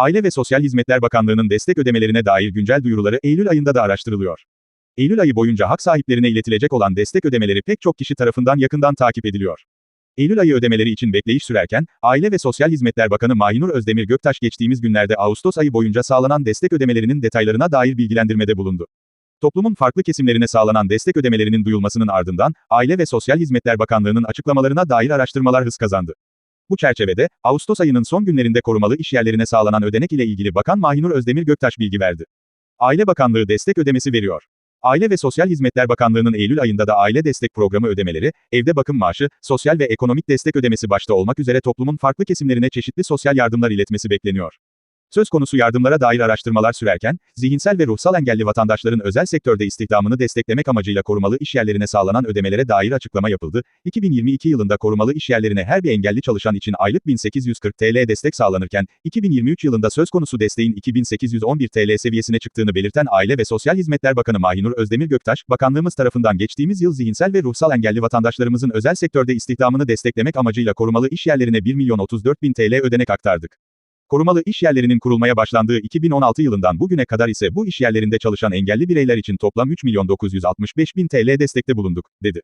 Aile ve Sosyal Hizmetler Bakanlığı'nın destek ödemelerine dair güncel duyuruları Eylül ayında da araştırılıyor. Eylül ayı boyunca hak sahiplerine iletilecek olan destek ödemeleri pek çok kişi tarafından yakından takip ediliyor. Eylül ayı ödemeleri için bekleyiş sürerken, Aile ve Sosyal Hizmetler Bakanı Mahinur Özdemir Göktaş geçtiğimiz günlerde Ağustos ayı boyunca sağlanan destek ödemelerinin detaylarına dair bilgilendirmede bulundu. Toplumun farklı kesimlerine sağlanan destek ödemelerinin duyulmasının ardından, Aile ve Sosyal Hizmetler Bakanlığı'nın açıklamalarına dair araştırmalar hız kazandı. Bu çerçevede, Ağustos ayının son günlerinde korumalı işyerlerine sağlanan ödenek ile ilgili Bakan Mahinur Özdemir Göktaş bilgi verdi. Aile Bakanlığı destek ödemesi veriyor. Aile ve Sosyal Hizmetler Bakanlığı'nın Eylül ayında da aile destek programı ödemeleri, evde bakım maaşı, sosyal ve ekonomik destek ödemesi başta olmak üzere toplumun farklı kesimlerine çeşitli sosyal yardımlar iletmesi bekleniyor. Söz konusu yardımlara dair araştırmalar sürerken, zihinsel ve ruhsal engelli vatandaşların özel sektörde istihdamını desteklemek amacıyla korumalı işyerlerine sağlanan ödemelere dair açıklama yapıldı. 2022 yılında korumalı işyerlerine her bir engelli çalışan için aylık 1840 TL destek sağlanırken, 2023 yılında söz konusu desteğin 2811 TL seviyesine çıktığını belirten Aile ve Sosyal Hizmetler Bakanı Mahinur Özdemir Göktaş, bakanlığımız tarafından geçtiğimiz yıl zihinsel ve ruhsal engelli vatandaşlarımızın özel sektörde istihdamını desteklemek amacıyla korumalı işyerlerine 1 milyon 34 bin TL ödenek aktardık. Korumalı iş yerlerinin kurulmaya başlandığı 2016 yılından bugüne kadar ise bu iş yerlerinde çalışan engelli bireyler için toplam 3 milyon 965 bin TL destekte bulunduk, dedi.